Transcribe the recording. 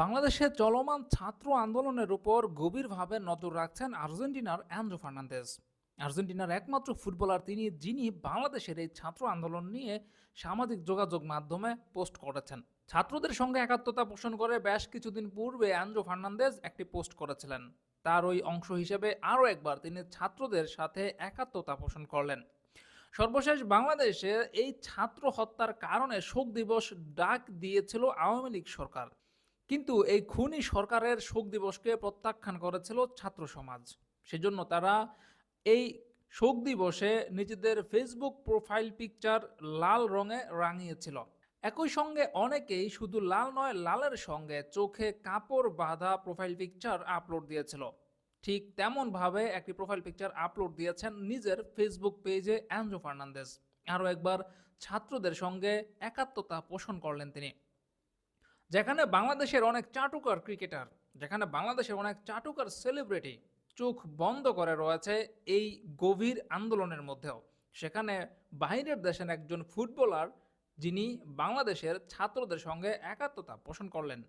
বাংলাদেশে চলমান ছাত্র আন্দোলনের উপর গভীরভাবে নজর রাখছেন আর্জেন্টিনার অ্যান্ড্রো ফার্নান্দেজ। আর্জেন্টিনার একমাত্র ফুটবলার তিনি, যিনি বাংলাদেশের এই ছাত্র আন্দোলন নিয়ে সামাজিক যোগাযোগ মাধ্যমে পোস্ট করেছেন। ছাত্রদের সঙ্গে একাত্মতা পোষণ করে বেশ কিছুদিন পূর্বে অ্যান্ড্রো ফার্নান্দেজ একটি পোস্ট করেছিলেন। তার ওই অংশ হিসেবে আরও একবার তিনি ছাত্রদের সাথে একাত্মতা পোষণ করলেন। সর্বশেষ বাংলাদেশে এই ছাত্র হত্যার কারণে শোক দিবস ডাক দিয়েছিল আওয়ামী লীগ সরকার। কিন্তু এই খুনি সরকারের শোক দিবসকে প্রত্যাখ্যান করেছিল ছাত্র সমাজ। সেজন্য তারা এই শোক দিবসে নিজেদের ফেসবুক প্রোফাইল পিকচার লাল রঙে রাঙিয়েছিল। একই সঙ্গে অনেকেই শুধু লাল নয়, লালের সঙ্গে চোখে কাপড় বাঁধা প্রোফাইল পিকচার আপলোড দিয়েছিল। ঠিক তেমনভাবে একটি প্রোফাইল পিকচার আপলোড দিয়েছেন নিজের ফেসবুক পেজে অ্যান্ড্রো ফার্নান্দেজ। আরও একবার ছাত্রদের সঙ্গে একাত্মতা পোষণ করলেন তিনি। যেখানে বাংলাদেশের অনেক চাটুকার ক্রিকেটার, যেখানে বাংলাদেশের অনেক চাটুকার সেলিব্রিটি চোখ বন্ধ করে রয়েছে এই গভীর আন্দোলনের মধ্যেও। সেখানে বাইরের দেশের একজন ফুটবলার যিনি বাংলাদেশের ছাত্রদের সঙ্গে একাত্মতা পোষণ করলেন।